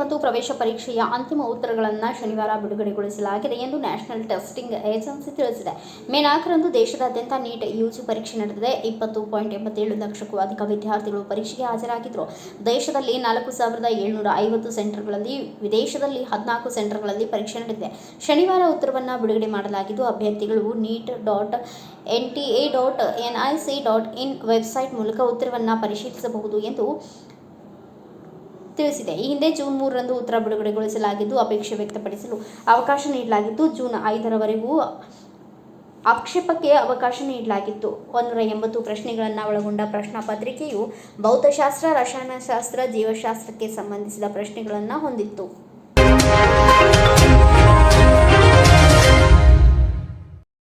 ಮತ್ತು ಪ್ರವೇಶ ಪರೀಕ್ಷೆಯ ಅಂತಿಮ ಉತ್ತರಗಳನ್ನು ಶನಿವಾರ ಬಿಡುಗಡೆಗೊಳಿಸಲಾಗಿದೆ ಎಂದು ನ್ಯಾಷನಲ್ ಟೆಸ್ಟಿಂಗ್ ಏಜೆನ್ಸಿ ತಿಳಿಸಿದೆ. ಮೇ ನಾಲ್ಕರಂದು ದೇಶದಾದ್ಯಂತ ನೀಟ್ ಯುಜಿ ಪರೀಕ್ಷೆ ನಡೆದಿದೆ. ಇಪ್ಪತ್ತು ಪಾಯಿಂಟ್ ಎಂಬತ್ತೇಳು ಲಕ್ಷಕ್ಕೂ ಅಧಿಕ ವಿದ್ಯಾರ್ಥಿಗಳು ಪರೀಕ್ಷೆಗೆ ಹಾಜರಾಗಿದ್ದರು ದೇಶದಲ್ಲಿ ನಾಲ್ಕು ಸಾವಿರದ ಏಳ್ನೂರ ಐವತ್ತು ಸೆಂಟರ್ಗಳಲ್ಲಿ, ವಿದೇಶದಲ್ಲಿ ಹದಿನಾಲ್ಕು ಸೆಂಟರ್ಗಳಲ್ಲಿ ಪರೀಕ್ಷೆ ನಡೆದಿದೆ. ಶನಿವಾರ ಉತ್ತರವನ್ನು ಬಿಡುಗಡೆ ಮಾಡಲಾಗಿದ್ದು, ಅಭ್ಯರ್ಥಿಗಳು NEET dot N T A dot N I C dot in website ಮೂಲಕ ಉತ್ತರವನ್ನು ಪರಿಶೀಲಿಸಬಹುದು ಎಂದು ತಿಳಿಸಿದೆ. ಈ ಹಿಂದೆ ಜೂನ್ ಮೂರರಂದು ಉತ್ತರ ಬಿಡುಗಡೆಗೊಳಿಸಲಾಗಿದ್ದು, ಅಪೇಕ್ಷೆ ವ್ಯಕ್ತಪಡಿಸಲು ಅವಕಾಶ ನೀಡಲಾಗಿದ್ದು ಜೂನ್ ಐದರವರೆಗೂ ಆಕ್ಷೇಪಕ್ಕೆ ಅವಕಾಶ ನೀಡಲಾಗಿತ್ತು. ಒಂದೂರ ಎಂಬತ್ತು ಪ್ರಶ್ನೆಗಳನ್ನು ಒಳಗೊಂಡ ಪ್ರಶ್ನಾಪತ್ರಿಕೆಯು ಭೌತಶಾಸ್ತ್ರ, ರಸಾಯನಶಾಸ್ತ್ರ, ಜೀವಶಾಸ್ತ್ರಕ್ಕೆ ಸಂಬಂಧಿಸಿದ ಪ್ರಶ್ನೆಗಳನ್ನು ಹೊಂದಿತ್ತು.